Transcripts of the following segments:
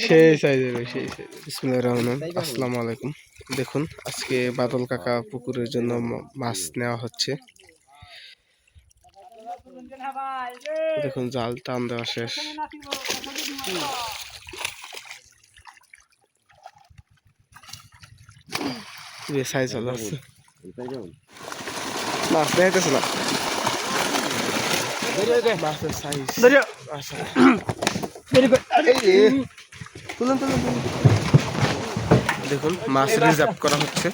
সেই সাইজের সেই সাইজের রহমান আসসালামু আলাইকুম। দেখুন আজকে বাদল কাকা পুকুরের জন্য ম- মাছ নেওয়া হচ্ছে। দেখুন জাল টান দেওয়া শেষ। সাইজ ভালো আছে। মাছ দেখাইতেছে না। মাছের সাইজ তুলুন তুলুন তুলুন। দেখুন মাছ রিজার্ভ করা হচ্ছে।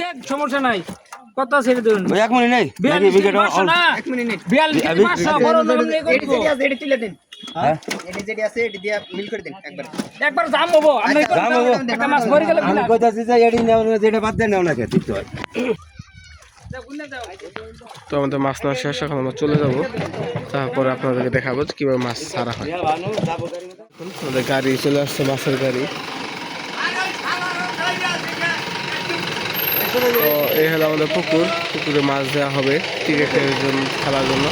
দেখ সমস্যা নাই। কত ছেড়ে দেবেন এক মিনিট নেই। বিয়াল্লিশ নাকি কেজি বিকেটে পাঁচশো না? বিয়াল্লিশ পাঁচশো বড় এই করে দিবো। একবার। দাম হব আপনি দাম হব। একটা মাছ মরে গেলে আমি কইতাছি যে এডি নেও যেটা বাদ দেন নেও না কে ঠিক তো। তো আমাদের মাছ নেওয়া শেষ এখন আমরা চলে যাব। তারপরে আপনাদেরকে দেখাবো কীভাবে মাছ ছাড়া হয়। আমাদের গাড়ি চলে আসছে মাছের গাড়ি। তো এই হলো আমাদের পুকুর। পুকুরে মাছ দেওয়া হবে ক্রিকেটের জন্য খেলার জন্য।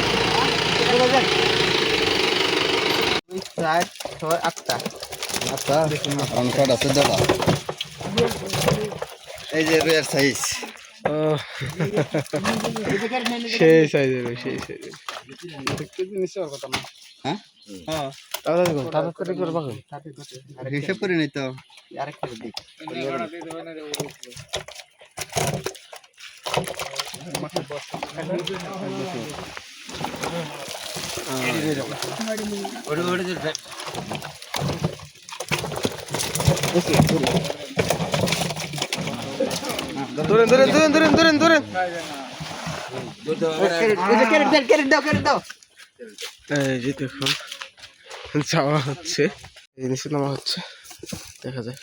আচ্ছা অনকাট আছে? দাদা এই যে রেয়ার সাইজ ও, সেই সাইজের সেই সাইজের হ্যাঁ? তাড়াতাড়ি করো, তাড়াতাড়ি করে পাবেন হিসাব করে নাই তো। ধরেন ধরেন ধরেন ধরেন ধরেন ধরেন এই দেখুন, যাওয়া হচ্ছে। এই নামা হচ্ছে, দেখা যায়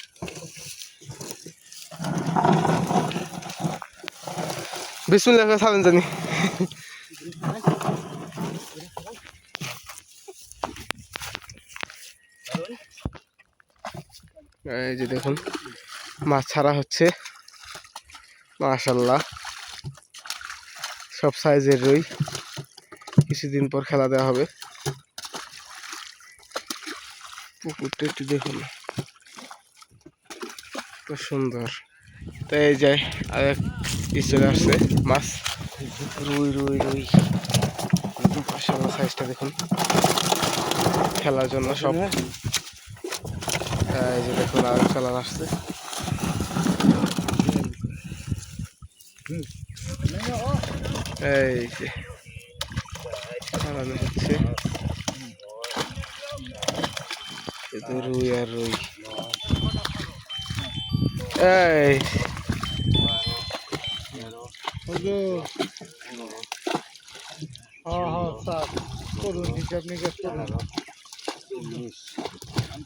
বিসমুল্লাহ খাবেন জানি। এই যে দেখুন, মাছ ছাড়া হচ্ছে। মাশাল্লাহ সব সাইজের রুই কিছুদিন পর খেলা দেওয়া হবে। পুকুরটা একটু দেখুন। খুব সুন্দর। তো এই যায় আর এক চলে আসছে মাছ। রুই রুই রুই। সাইজটা দেখুন। খেলার জন্য সব এই যে দেখুন আর খেলার আসছে। এই যে চালানো হচ্ছে। শুধু রুই আর রুই। এই। হ্যাঁ হ্যাঁ স্যার। করুন হিসাব নিকাশ করুন। আমি